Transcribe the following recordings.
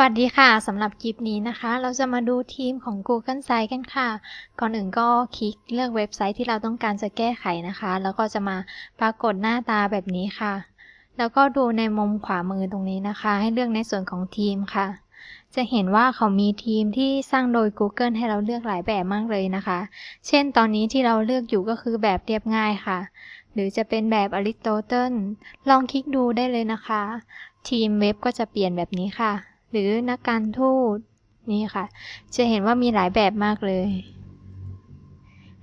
วัสดีค่ะสำหรับคลิปนี้นะคะ เราจะมาดูทีมของ Google Sites กันค่ะ ก่อนอื่นก็คลิกเลือกเว็บไซต์ที่เราต้องการจะแก้ไขนะคะ แล้วก็จะมาปรากฏหน้าตาแบบนี้ค่ะ แล้วก็ดูในมุมขวามือตรงนี้นะคะ ให้เลือกในส่วนของทีมค่ะ จะเห็นว่าเขามีทีมที่สร้างโดย Google ให้เราเลือกหลายแบบมากเลยนะคะ เช่นตอนนี้ที่เราเลือกอยู่ก็คือแบบเรียบง่ายค่ะ หรือจะเป็นแบบอริสโตเติลลองคลิกดูได้เลยนะคะ ทีมเว็บก็จะเปลี่ยนแบบนี้ค่ะ หรือนักการทูตนี่ค่ะ จะเห็นว่ามีหลายแบบมากเลย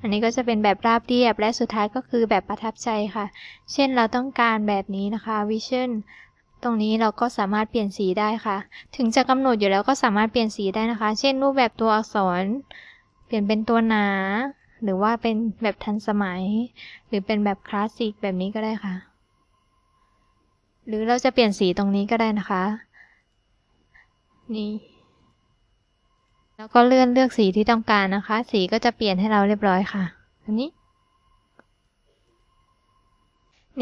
อันนี้ก็จะเป็นแบบราบเรียบและสุดท้ายก็คือแบบประทับใจค่ะ เช่นเราต้องการแบบนี้นะคะ Vision ตรงนี้เราก็สามารถเปลี่ยนสีได้ค่ะ ถึงจะกำหนดอยู่แล้วก็สามารถเปลี่ยนสีได้นะคะ เช่นรูปแบบตัวอักษร เปลี่ยนเป็นตัวหนา หรือว่าเป็นแบบทันสมัย หรือเป็นแบบคลาสสิกแบบนี้ก็ได้ค่ะ หรือเราจะเปลี่ยนสีตรงนี้ก็ได้นะคะ นี่แล้วก็เลื่อนเลือกสีที่ต้องการนะคะ สีก็จะเปลี่ยนให้เราเรียบร้อยค่ะอันนี้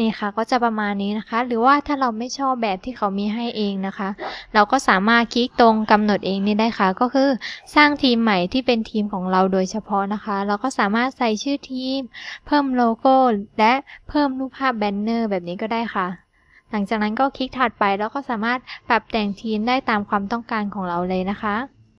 นี่ค่ะก็จะประมาณนี้นะคะ หรือว่าถ้าเราไม่ชอบแบบที่เขามีให้เองนะคะ เราก็สามารถคลิกตรงกำหนดเองนี่ได้ค่ะ ก็คือสร้างทีมใหม่ที่เป็นทีมของเราโดยเฉพาะนะคะ เราก็สามารถใส่ชื่อทีม เพิ่มโลโก้ และเพิ่มรูปภาพแบนเนอร์แบบนี้ก็ได้ค่ะ หลังจากนั้นก็คลิกถัดไปแล้วก็สามารถปรับแต่งทีมได้ตามความต้องการของเราเลยนะคะ